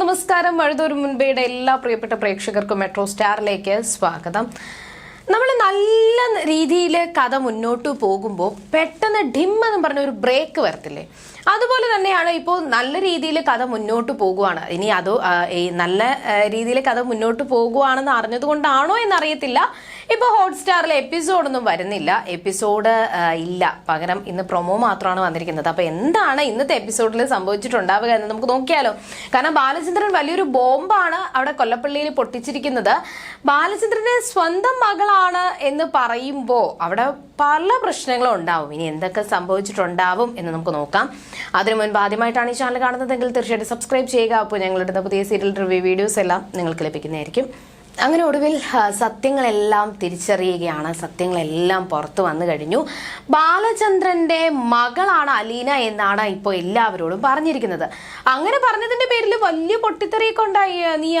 നമസ്കാരം. വഴുതൂർ മുൻപേയുടെ എല്ലാ പ്രിയപ്പെട്ട പ്രേക്ഷകർക്കും മെട്രോ സ്റ്റാറിലേക്ക് സ്വാഗതം. നമ്മൾ നല്ല രീതിയിൽ കഥ മുന്നോട്ട് പോകുമ്പോൾ പെട്ടെന്ന് ഡിം എന്ന് പറഞ്ഞ ഒരു ബ്രേക്ക് വരത്തില്ലേ? അതുപോലെ തന്നെയാണ് ഇപ്പോൾ നല്ല രീതിയിൽ കഥ മുന്നോട്ട് പോകുവാണ്. ഇനി അത് ഈ നല്ല രീതിയിൽ കഥ മുന്നോട്ട് പോകുവാണെന്ന് അറിഞ്ഞതുകൊണ്ടാണോ എന്നറിയത്തില്ല. ഇപ്പോൾ ഹോട്ട്സ്റ്റാറിൽ എപ്പിസോഡൊന്നും വരുന്നില്ല. എപ്പിസോഡ് ഇല്ല. പകരം ഇന്ന് പ്രൊമോ മാത്രമാണ് വന്നിരിക്കുന്നത്. അപ്പോൾ എന്താണ് ഇന്നത്തെ എപ്പിസോഡിൽ സംഭവിച്ചിട്ടുണ്ടാവുക എന്ന് നമുക്ക് നോക്കിയാലോ. കാരണം ബാലചന്ദ്രൻ വലിയൊരു ബോംബാണ് അവിടെ കൊല്ലപ്പള്ളിയിൽ പൊട്ടിച്ചിരിക്കുന്നത്. ബാലചന്ദ്രനെ സ്വന്തം മകളാണ് എന്ന് പറയുമ്പോൾ അവിടെ പല പ്രശ്നങ്ങളും ഉണ്ടാവും. ഇനി എന്തൊക്കെ സംഭവിച്ചിട്ടുണ്ടാവും എന്ന് നമുക്ക് നോക്കാം. അതിനു മുൻപ് ആദ്യമായിട്ടാണ് ഈ ചാനൽ കാണുന്നതെങ്കിൽ തീർച്ചയായിട്ടും സബ്സ്ക്രൈബ് ചെയ്യുക. അപ്പോൾ ഞങ്ങളുടെ പുതിയ സീരിയൽ റിവ്യൂ വീഡിയോസ് എല്ലാം നിങ്ങൾക്ക് ലഭിക്കുന്നതായിരിക്കും. അങ്ങനെ ഒടുവിൽ സത്യങ്ങളെല്ലാം തിരിച്ചറിയുകയാണ്. സത്യങ്ങളെല്ലാം പുറത്തു വന്നു കഴിഞ്ഞു. ബാലചന്ദ്രന്റെ മകളാണ് അലീന എന്നാണ് ഇപ്പോൾ എല്ലാവരോടും പറഞ്ഞിരിക്കുന്നത്. അങ്ങനെ പറഞ്ഞതിന്റെ പേരിൽ വലിയ പൊട്ടിത്തെറിയൊക്കെ ഉണ്ടായി. നീ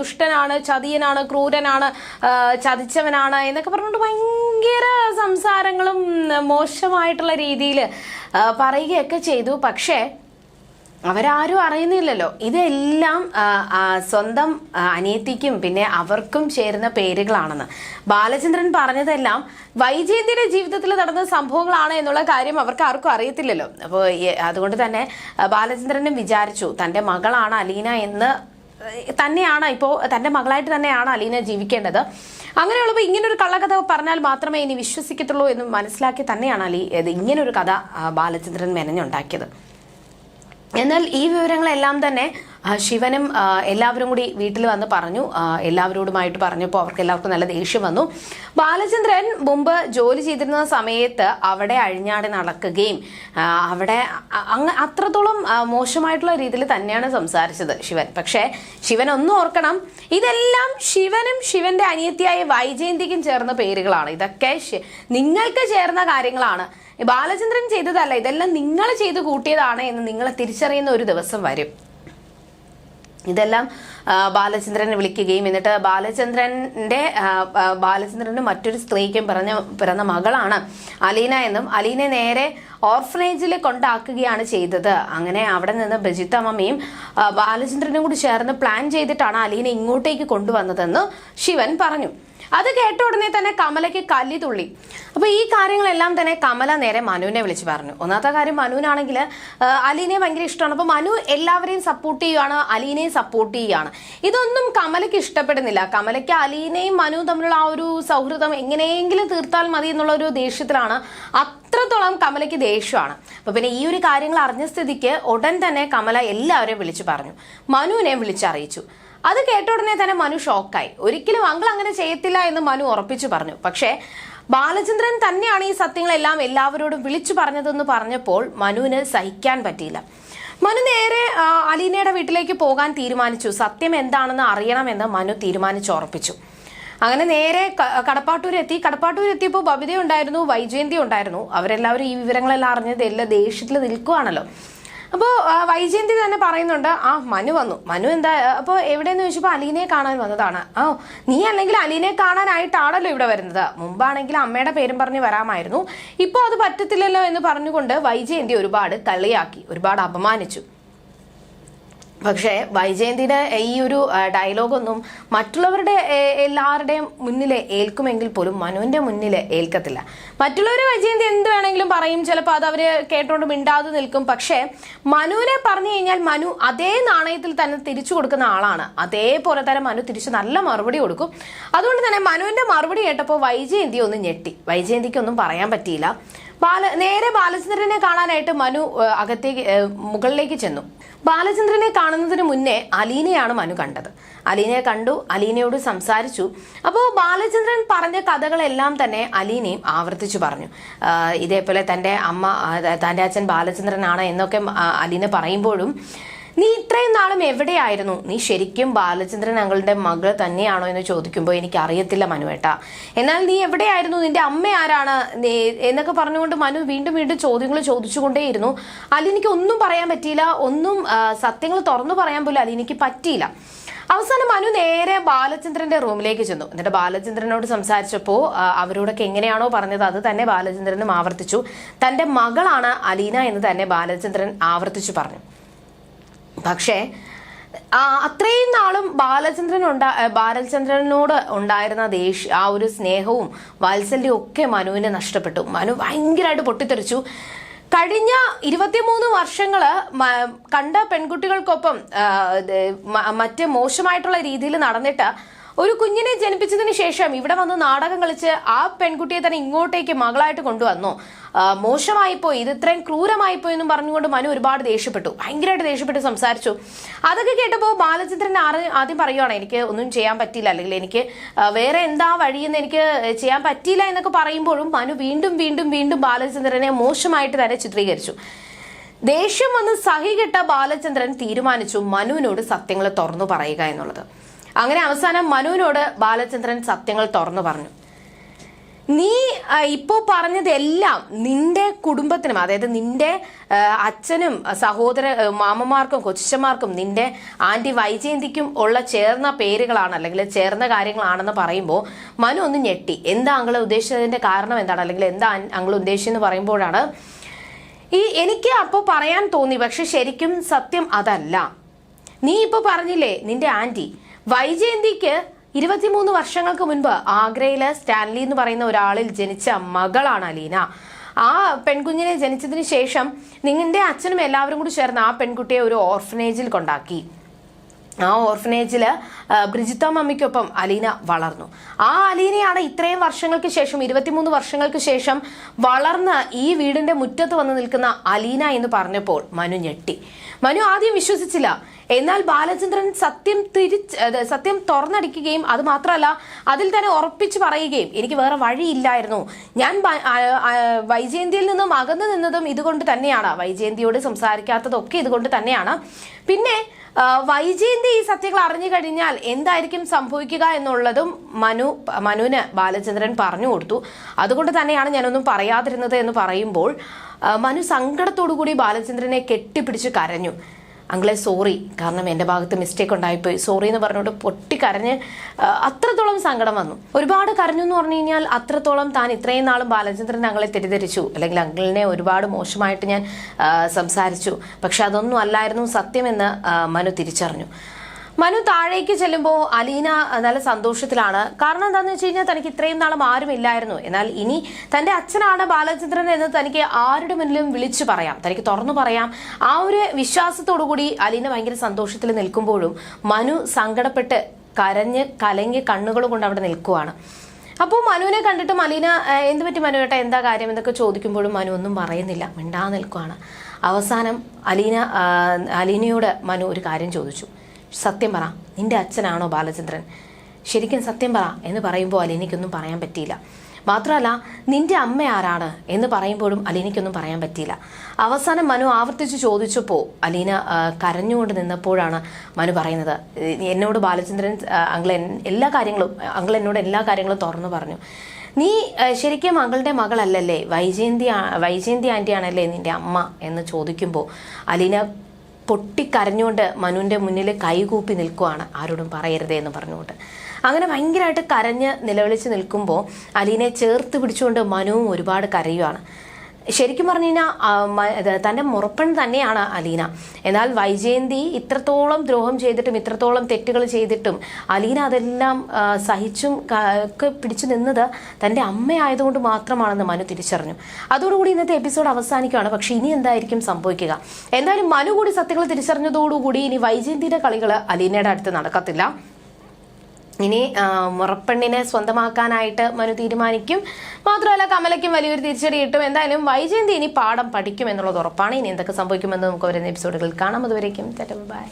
ദുഷ്ടനാണ് ചതിയനാണ് ക്രൂരനാണ് ചതിച്ചവനാണ് എന്നൊക്കെ പറഞ്ഞുകൊണ്ട് ഭയങ്കര സംസാരങ്ങളും മോശമായിട്ടുള്ള രീതിയിൽ പറയുകയൊക്കെ ചെയ്തു. പക്ഷേ അവരാരും അറിയുന്നില്ലല്ലോ. ഇതെല്ലാം സ്വന്തം അനിയത്തിക്കും പിന്നെ അവർക്കും ചേരുന്ന പേരുകളാണെന്ന്. ബാലചന്ദ്രൻ പറഞ്ഞതെല്ലാം വൈജയന്തിയുടെ ജീവിതത്തിൽ നടന്ന സംഭവങ്ങളാണ് എന്നുള്ള കാര്യം അവർക്ക് ആർക്കും അറിയത്തില്ലല്ലോ. അപ്പോൾ അതുകൊണ്ട് തന്നെ ബാലചന്ദ്രനും വിചാരിച്ചു തന്റെ മകളാണ് അലീന എന്ന് തന്നെയാണ് ഇപ്പോൾ തന്റെ മകളായിട്ട് തന്നെയാണ് അലീന ജീവിക്കേണ്ടത്. അങ്ങനെയുള്ളപ്പോൾ ഇങ്ങനൊരു കള്ളകഥ പറഞ്ഞാൽ മാത്രമേ ഇനി വിശ്വസിക്കത്തുള്ളൂ എന്ന് മനസ്സിലാക്കി തന്നെയാണ് അലി ഇത് ഇങ്ങനൊരു കഥ ബാലചന്ദ്രൻ മെനഞ്ഞുണ്ടാക്കിയത്. എന്നാൽ ഈ വിവരങ്ങളെല്ലാം തന്നെ ശിവനും എല്ലാവരും കൂടി വീട്ടിൽ വന്ന് പറഞ്ഞു. എല്ലാവരോടുമായിട്ട് പറഞ്ഞപ്പോൾ അവർക്ക് എല്ലാവർക്കും നല്ല ദേഷ്യം വന്നു. ബാലചന്ദ്രൻ മുമ്പ് ജോലി ചെയ്തിരുന്ന സമയത്ത് അവിടെ അഴിഞ്ഞാടി നടക്കുകയും അവിടെ അങ്ങ് അത്രത്തോളം മോശമായിട്ടുള്ള രീതിയിൽ തന്നെയാണ് സംസാരിച്ചത് ശിവൻ. പക്ഷേ ശിവൻ ഒന്നും ഓർക്കണം ഇതെല്ലാം ശിവനും ശിവന്റെ അനിയത്തിയായ വൈജയന്തിക്കും ചേർന്ന പേരുകളാണ്. ഇതൊക്കെ നിങ്ങൾക്ക് ചേർന്ന കാര്യങ്ങളാണ്. ബാലചന്ദ്രൻ ചെയ്തതല്ല ഇതെല്ലാം നിങ്ങൾ ചെയ്ത് കൂട്ടിയതാണ് എന്ന് നിങ്ങൾ തിരിച്ചറിയുന്ന ഒരു ദിവസം വരും. ഇതെല്ലാം ബാലചന്ദ്രനെ വിളിക്കുകയും എന്നിട്ട് ബാലചന്ദ്രന്റെ ബാലചന്ദ്രന് മറ്റൊരു സ്ത്രീക്കും പറഞ്ഞ പിറന്ന മകളാണ് അലീന എന്നും അലീനെ നേരെ ഓർഫനേജിൽ കൊണ്ടാക്കുകയാണ് ചെയ്തത്. അങ്ങനെ അവിടെ നിന്ന് ബജിത്ത് അമ്മയും ബാലചന്ദ്രനും കൂടി ചേർന്ന് പ്ലാൻ ചെയ്തിട്ടാണ് അലീനെ ഇങ്ങോട്ടേക്ക് കൊണ്ടുവന്നതെന്ന് ശിവൻ പറഞ്ഞു. അത് കേട്ട ഉടനെ തന്നെ കമലയ്ക്ക് കല്ലി തുള്ളി. അപ്പൊ ഈ കാര്യങ്ങളെല്ലാം തന്നെ കമല നേരെ മനുവിനെ വിളിച്ച് പറഞ്ഞു. ഒന്നാമത്തെ കാര്യം മനുവിനാണെങ്കിൽ അലീനെ ഭയങ്കര ഇഷ്ടമാണ്. അപ്പൊ മനു എല്ലാവരെയും സപ്പോർട്ട് ചെയ്യുകയാണ് അലീനെയും സപ്പോർട്ട് ചെയ്യുകയാണ് ഇതൊന്നും കമലയ്ക്ക് ഇഷ്ടപ്പെടുന്നില്ല. കമലയ്ക്ക് അലീനയും മനു തമ്മിലുള്ള ആ ഒരു സൗഹൃദം എങ്ങനെയെങ്കിലും തീർത്താൽ മതി എന്നുള്ള ഒരു ദേഷ്യത്തിലാണ് അത്രത്തോളം കമലയ്ക്ക് ദേഷ്യമാണ്. അപ്പൊ പിന്നെ ഈ ഒരു കാര്യങ്ങൾ അറിഞ്ഞ സ്ഥിതിക്ക് ഉടൻ തന്നെ കമല എല്ലാവരെയും വിളിച്ചു പറഞ്ഞു. മനുവിനെ വിളിച്ചറിയിച്ചു. അത് കേട്ട ഉടനെ തന്നെ മനു ഷോക്കായി. ഒരിക്കലും അങ്കിൾ അങ്ങനെ ചെയ്യത്തില്ല എന്ന് മനു ഉറപ്പിച്ചു പറഞ്ഞു. പക്ഷേ ബാലചന്ദ്രൻ തന്നെയാണ് ഈ സത്യങ്ങളെല്ലാം എല്ലാവരോടും വിളിച്ചു പറഞ്ഞതെന്ന് പറഞ്ഞപ്പോൾ മനുവിന് സഹിക്കാൻ പറ്റിയില്ല. മനു നേരെ അലീനയുടെ വീട്ടിലേക്ക് പോകാൻ തീരുമാനിച്ചു. സത്യം എന്താണെന്ന് അറിയണമെന്ന് മനു തീരുമാനിച്ചു ഉറപ്പിച്ചു. അങ്ങനെ നേരെ കടപ്പാട്ടൂരെത്തി കടപ്പാട്ടൂരെത്തിയപ്പോൾ ബബിത ഉണ്ടായിരുന്നു വൈജയന്തി ഉണ്ടായിരുന്നു അവരെല്ലാവരും ഈ വിവരങ്ങളെല്ലാം അറിഞ്ഞത് എല്ലാ ദേഷ്യത്തിൽ നിൽക്കുവാണല്ലോ. അപ്പോൾ വൈജയന്തി തന്നെ പറയുന്നുണ്ട് ആ മനു വന്നു. മനു എന്താ അപ്പോൾ എവിടെയെന്ന് ചോദിച്ചപ്പോൾ അലീനയെ കാണാൻ വന്നതാണ്. ഓ നീ അല്ലെങ്കിൽ അലീനെ കാണാനായിട്ടാണല്ലോ ഇവിടെ വരുന്നത്. മുമ്പാണെങ്കിൽ അമ്മയുടെ പേരും പറഞ്ഞ് വരാമായിരുന്നു. ഇപ്പോൾ അത് പറ്റത്തില്ലല്ലോ എന്ന് പറഞ്ഞുകൊണ്ട് വൈജയന്തി ഒരുപാട് കളിയാക്കി ഒരുപാട് അപമാനിച്ചു. പക്ഷേ വൈജയന്തിയുടെ ഈ ഒരു ഡയലോഗൊന്നും മറ്റുള്ളവരുടെ എല്ലാവരുടെയും മുന്നിലെ ഏൽക്കുമെങ്കിൽ പോലും മനുവിന്റെ മുന്നിൽ ഏൽക്കത്തില്ല. മറ്റുള്ളവർ വൈജയന്തി എന്ത് വേണമെങ്കിലും പറയും ചിലപ്പോൾ അത് അവർ കേട്ടോണ്ട് മിണ്ടാതെ നിൽക്കും. പക്ഷേ മനുവിനെ പറഞ്ഞു കഴിഞ്ഞാൽ മനു അതേ നാണയത്തിൽ തന്നെ തിരിച്ചു കൊടുക്കുന്ന ആളാണ്. അതേപോലെ തന്നെ മനു തിരിച്ച് നല്ല മറുപടി കൊടുക്കും. അതുകൊണ്ട് തന്നെ മനുവിന്റെ മറുപടി കേട്ടപ്പോൾ വൈജയന്തി ഒന്ന് ഞെട്ടി. വൈജയന്തിക്കൊന്നും പറയാൻ പറ്റിയില്ല. ബാല നേരെ ബാലചന്ദ്രനെ കാണാനായിട്ട് മനു അകത്തേക്ക് മുകളിലേക്ക് ചെന്നു. ബാലചന്ദ്രനെ കാണുന്നതിന് മുന്നേ അലീനയാണ് മനു കണ്ടത്. അലീനയെ കണ്ടു അലീനയോട് സംസാരിച്ചു. അപ്പോൾ ബാലചന്ദ്രൻ പറഞ്ഞ കഥകളെല്ലാം തന്നെ അലീനയും ആവർത്തിച്ചു പറഞ്ഞു. ഇതേപോലെ തന്റെ അമ്മ തന്റെ അച്ഛൻ ബാലചന്ദ്രനാണ് എന്നൊക്കെ അലീന പറയുമ്പോഴും നീ ഇത്രയും നാളും എവിടെയായിരുന്നു? നീ ശരിക്കും ബാലചന്ദ്രൻ അങ്കിളുടെ മകൾ തന്നെയാണോ എന്ന് ചോദിക്കുമ്പോൾ എനിക്ക് അറിയത്തില്ല മനുവേട്ട. എന്നാൽ നീ എവിടെയായിരുന്നു? നിന്റെ അമ്മ ആരാണ്? എന്നൊക്കെ പറഞ്ഞുകൊണ്ട് മനു വീണ്ടും വീണ്ടും ചോദ്യങ്ങൾ ചോദിച്ചുകൊണ്ടേയിരുന്നു. അലിനിക്ക് ഒന്നും പറയാൻ പറ്റിയില്ല. ഒന്നും സത്യങ്ങൾ തുറന്നു പറയാൻ പോലും അലിനിക്ക് പറ്റിയില്ല. അവസാനം മനു നേരെ ബാലചന്ദ്രന്റെ റൂമിലേക്ക് ചെന്നു. എന്നിട്ട് ബാലചന്ദ്രനോട് സംസാരിച്ചപ്പോൾ അവരോടൊക്കെ എങ്ങനെയാണോ പറഞ്ഞത് അത് തന്നെ ബാലചന്ദ്രനും ആവർത്തിച്ചു. തന്റെ മകളാണ് അലീന എന്ന് തന്നെ ബാലചന്ദ്രൻ ആവർത്തിച്ചു പറഞ്ഞു. പക്ഷേ അത്രയും നാളും ബാലചന്ദ്രൻ ഉണ്ടാ ബാലചന്ദ്രനോട് ഉണ്ടായിരുന്ന ദേഷ്യ ആ ഒരു സ്നേഹവും വാത്സല്യവും ഒക്കെ മനുവിനെ നഷ്ടപ്പെട്ടു. മനു ഭയങ്കരമായിട്ട് പൊട്ടിത്തെറിച്ചു. കഴിഞ്ഞ ഇരുപത്തിമൂന്ന് വർഷങ്ങൾ കണ്ട പെൺകുട്ടികൾക്കൊപ്പം മറ്റ് മോശമായിട്ടുള്ള രീതിയിൽ നടന്നിട്ട് ഒരു കുഞ്ഞിനെ ജനിപ്പിച്ചതിന് ശേഷം ഇവിടെ വന്ന് നാടകം കളിച്ച് ആ പെൺകുട്ടിയെ തന്നെ ഇങ്ങോട്ടേക്ക് മകളായിട്ട് കൊണ്ടുവന്നു. മോശമായി പോയി ഇത് ഇത്രയും ക്രൂരമായിപ്പോയി എന്നും പറഞ്ഞുകൊണ്ട് മനു ഒരുപാട് ദേഷ്യപ്പെട്ടു. ഭയങ്കരമായിട്ട് ദേഷ്യപ്പെട്ട് സംസാരിച്ചു. അതൊക്കെ കേട്ടപ്പോൾ ബാലചന്ദ്രൻ ആദ്യം പറയുവാണ് എനിക്ക് ഒന്നും ചെയ്യാൻ പറ്റില്ല അല്ലെങ്കിൽ എനിക്ക് വേറെ എന്താ വഴിയെന്ന് എനിക്ക് ചെയ്യാൻ പറ്റിയില്ല എന്നൊക്കെ പറയുമ്പോഴും മനു വീണ്ടും വീണ്ടും വീണ്ടും ബാലചന്ദ്രനെ മോശമായിട്ട് തന്നെ ചിത്രീകരിച്ചു. ദേഷ്യം വന്ന് സഹികെട്ട ബാലചന്ദ്രൻ തീരുമാനിച്ചു മനുവിനോട് സത്യങ്ങൾ തുറന്നു പറയുക എന്നുള്ളത്. അങ്ങനെ അവസാനം മനുവിനോട് ബാലചന്ദ്രൻ സത്യങ്ങൾ തുറന്നു പറഞ്ഞു. നീ ഇപ്പോൾ ഇപ്പോ പറഞ്ഞതെല്ലാം നിന്റെ കുടുംബത്തിനും അതായത് നിന്റെ അച്ഛനും സഹോദര മാമമാർക്കും കൊച്ചന്മാർക്കും നിന്റെ ആന്റി വൈജയന്തിക്കും ഉള്ള ചേർന്ന പേരുകളാണ് അല്ലെങ്കിൽ ചേർന്ന കാര്യങ്ങളാണെന്ന് പറയുമ്പോൾ മനു ഒന്ന് ഞെട്ടി. എന്താ അങ്ങളെ ഉദ്ദേശിച്ചതിന്റെ കാരണം എന്താണ്? അല്ലെങ്കിൽ എന്താ അങ്ങൾ ഉദ്ദേശിച്ചെന്ന് പറയുമ്പോഴാണ് ഈ എനിക്ക് അപ്പോൾ പറയാൻ തോന്നി പക്ഷെ ശരിക്കും സത്യം അതല്ല. നീ ഇപ്പോൾ പറഞ്ഞില്ലേ നിന്റെ ആന്റി വൈജയന്തിക്ക് ഇരുപത്തിമൂന്ന് വർഷങ്ങൾക്ക് മുൻപ് ആഗ്രയിലെ സ്റ്റാൻലി എന്ന് പറയുന്ന ഒരാളിൽ ജനിച്ച മകളാണ് അലീന. ആ പെൺകുഞ്ഞിനെ ജനിച്ചതിന് ശേഷം നിങ്ങളുടെ അച്ഛനും എല്ലാവരും കൂടി ചേർന്ന് ആ പെൺകുട്ടിയെ ഒരു ഓർഫനേജിൽ കൊണ്ടാക്കി. ആ ഓർഫനേജിൽ ബ്രിജിത്ത മമ്മിക്കൊപ്പം അലീന വളർന്നു. ആ അലീനയാണ് ഇത്രയും വർഷങ്ങൾക്ക് ശേഷം ഇരുപത്തിമൂന്ന് വർഷങ്ങൾക്ക് ശേഷം വളർന്ന് ഈ വീടിന്റെ മുറ്റത്ത് വന്ന് നിൽക്കുന്ന അലീന എന്ന് പറഞ്ഞപ്പോൾ മനു ഞെട്ടി. മനു ആദ്യം വിശ്വസിച്ചില്ല. എന്നാൽ ബാലചന്ദ്രൻ സത്യം തിരിച്ച് സത്യം തുറന്നടിക്കുകയും അത് മാത്രമല്ല അതിൽ തന്നെ ഉറപ്പിച്ച് പറയുകയും എനിക്ക് വേറെ വഴിയില്ലായിരുന്നു. ഞാൻ വൈജയന്തിയിൽ നിന്നും അകന്നു നിന്നതും ഇതുകൊണ്ട് തന്നെയാണ്. വൈജയന്തിയോട് സംസാരിക്കാത്തതൊക്കെ ഇതുകൊണ്ട് തന്നെയാണ്. പിന്നെ വൈജയന്തി ഈ സത്യങ്ങൾ അറിഞ്ഞു കഴിഞ്ഞാൽ എന്തായിരിക്കും സംഭവിക്കുക എന്നുള്ളതും മനു മനുവിന് ബാലചന്ദ്രൻ പറഞ്ഞു കൊടുത്തു. അതുകൊണ്ട് തന്നെയാണ് ഞാനൊന്നും പറയാതിരുന്നത് എന്ന് പറയുമ്പോൾ മനു സങ്കടത്തോടു കൂടി ബാലചന്ദ്രനെ കെട്ടിപ്പിടിച്ച് കരഞ്ഞു. അങ്കിളെ സോറി കാരണം എന്റെ ഭാഗത്ത് മിസ്റ്റേക്ക് ഉണ്ടായിപ്പോയി. സോറി എന്ന് പറഞ്ഞുകൊണ്ട് പൊട്ടി കരഞ്ഞ് അത്രത്തോളം സങ്കടം വന്നു. ഒരുപാട് കരഞ്ഞു എന്ന് പറഞ്ഞു കഴിഞ്ഞാൽ അത്രത്തോളം താൻ ഇത്രയും നാളും ബാലചന്ദ്രൻ അങ്ങളെ തെറ്റിദ്ധരിച്ചു. അല്ലെങ്കിൽ അങ്കിളിനെ ഒരുപാട് മോശമായിട്ട് ഞാൻ സംസാരിച്ചു. പക്ഷെ അതൊന്നും അല്ലായിരുന്നു സത്യമെന്ന് മനു തിരിച്ചറിഞ്ഞു. മനു താഴേക്ക് ചെല്ലുമ്പോൾ അലീന നല്ല സന്തോഷത്തിലാണ്. കാരണം എന്താണെന്ന് വെച്ച് കഴിഞ്ഞാൽ തനിക്ക് ഇത്രയും നാളും ആരും ഇല്ലായിരുന്നു. എന്നാൽ ഇനി തന്റെ അച്ഛനാണ് ബാലചന്ദ്രൻ എന്ന് തനിക്ക് ആരുടെ മുന്നിലും വിളിച്ചു പറയാം. തനിക്ക് തുറന്നു പറയാം. ആ ഒരു വിശ്വാസത്തോടു കൂടി അലീന ഭയങ്കര സന്തോഷത്തിൽ നിൽക്കുമ്പോഴും മനു സങ്കടപ്പെട്ട് കരഞ്ഞ് കലങ്ങി കണ്ണുകൾ കൊണ്ട് അവിടെ നിൽക്കുവാണ്. അപ്പോൾ മനുവിനെ കണ്ടിട്ട് അലീന "ഏഹ്, എന്ത് പറ്റി മനു ഏട്ടാ? എന്താ കാര്യം എന്നൊക്കെ ചോദിക്കുമ്പോഴും മനു ഒന്നും പറയുന്നില്ല. മിണ്ടാ നിൽക്കുവാണ്. അവസാനം അലീന അലീനയോട് മനു ഒരു കാര്യം ചോദിച്ചു. സത്യം പറ. നിന്റെ അച്ഛനാണോ ബാലചന്ദ്രൻ? ശരിക്കും സത്യം പറ എന്ന് പറയുമ്പോൾ അലീനയ്ക്കൊന്നും പറയാൻ പറ്റിയില്ല. മാത്രമല്ല നിന്റെ അമ്മ ആരാണ് എന്ന് പറയുമ്പോഴും അലീനയ്ക്കൊന്നും പറയാൻ പറ്റിയില്ല. അവസാനം മനു ആവർത്തിച്ച് ചോദിച്ചപ്പോൾ അലീന കരഞ്ഞുകൊണ്ട് നിന്നപ്പോഴാണ് മനു പറയുന്നത്. "ഏ, എന്നോട് ബാലചന്ദ്രൻ അങ്കിൾ എല്ലാ കാര്യങ്ങളും അങ്കിൾ എന്നോട് എല്ലാ കാര്യങ്ങളും തുറന്നു പറഞ്ഞു. നീ ശരിക്കും മകളുടെ മകളല്ലല്ലേ? വൈജയന്തി വൈജയന്തി വൈജയന്തി ആന്റിയാണല്ലേ നിന്റെ അമ്മ എന്ന് ചോദിക്കുമ്പോൾ അലീന പൊട്ടിക്കരഞ്ഞുകൊണ്ട് മനുവിന്റെ മുന്നിൽ കൈകൂപ്പി നിൽക്കുവാണ്. ആരോടും പറയരുതേ എന്ന് പറഞ്ഞുകൊണ്ട്. അങ്ങനെ ഭയങ്കരമായിട്ട് കരഞ്ഞ് നിലവിളിച്ച് നിൽക്കുമ്പോൾ അലീനെ ചേർത്ത് പിടിച്ചുകൊണ്ട് മനുവും ഒരുപാട് കരയുവാണ്. ശരിക്കും പറഞ്ഞു കഴിഞ്ഞാൽ തന്റെ മുറപ്പൺ തന്നെയാണ് അലീന. എന്നാൽ വൈജയന്തി ഇത്രത്തോളം ദ്രോഹം ചെയ്തിട്ടും ഇത്രത്തോളം തെറ്റുകൾ ചെയ്തിട്ടും അലീന അതെല്ലാം സഹിച്ചും ഒക്കെ പിടിച്ചു നിന്നത് തന്റെ അമ്മയായതുകൊണ്ട് മാത്രമാണെന്ന് മനു തിരിച്ചറിഞ്ഞു. അതോടുകൂടി ഇന്നത്തെ എപ്പിസോഡ് അവസാനിക്കുകയാണ്. പക്ഷേ ഇനി എന്തായിരിക്കും സംഭവിക്കുക? എന്തായാലും മനു കൂടി സത്യങ്ങൾ തിരിച്ചറിഞ്ഞതോടുകൂടി ഇനി വൈജയന്തിയുടെ കളികൾ അലീനയുടെ അടുത്ത് നടക്കത്തില്ല. ഇനി മുറപ്പെണ്ണിനെ സ്വന്തമാക്കാനായിട്ട് മനു തീരുമാനിക്കും. മാത്രമല്ല കമലയ്ക്കും വലിയൊരു തിരിച്ചടി കിട്ടും. എന്തായാലും വൈജയന്തി ഇനി പാഠം പഠിക്കും എന്നുള്ളത് ഉറപ്പാണ്. ഇനി എന്തൊക്കെ സംഭവിക്കുമെന്ന് നമുക്ക് വരുന്ന എപ്പിസോഡുകളിൽ കാണാം. അതുവരേക്കും ബൈ.